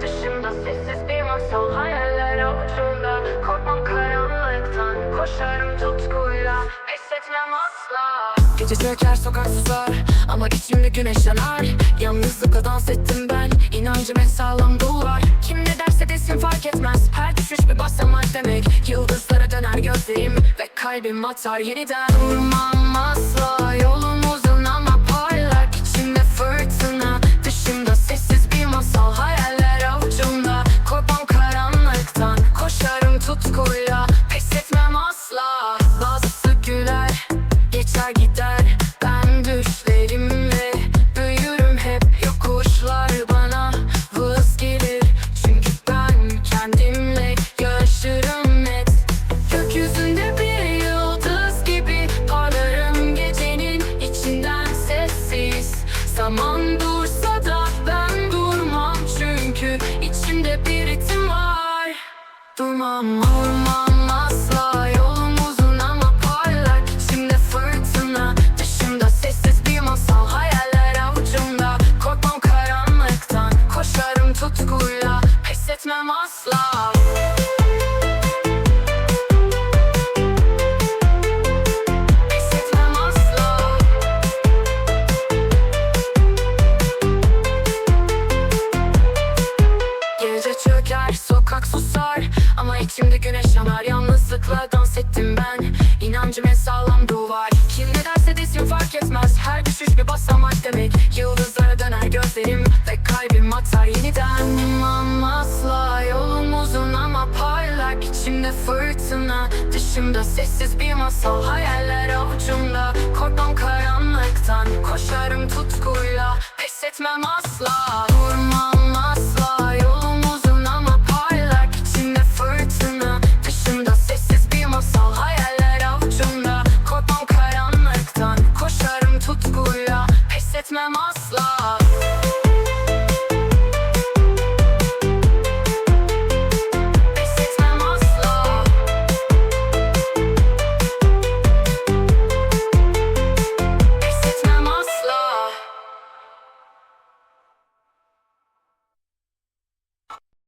Dışımda sessiz bir masal Hayaller avucumda Korkmam karanlıktan Koşarım tutkuyla. Pes etmem asla. Gece çöker sokak susar Ama içimde güneş yanar. Yalnızlıkla dans ettim ben İnancım en sağlam duvar. Kim ne derse desin fark etmez Her düşüş bir basamak demek. Yıldızlara döner gözlerim Ve kalbim atar yeniden. Durmam asla Koşarım Durmam durmam asla Yolum uzun ama parlak. İçimde fırtına Dışımda sessiz bir masal. Hayaller avucumda Korkmam karanlıktan. Koşarım tutkuyla Pes etmem asla Yalnızlıkla dans ettim ben. İnancım en sağlam duvar Kim ne derse desin fark etmez. Her düşüş bir basamak demek. Yıldızlara döner gözlerim Ve kalbim atar yeniden. Durmam asla Yolum uzun ama parlak İçimde fırtına. Dışımda sessiz bir masal Hayaller avucumda. Korkmam karanlıktan Koşarım tutkuyla. Pes etmem asla etmem asla.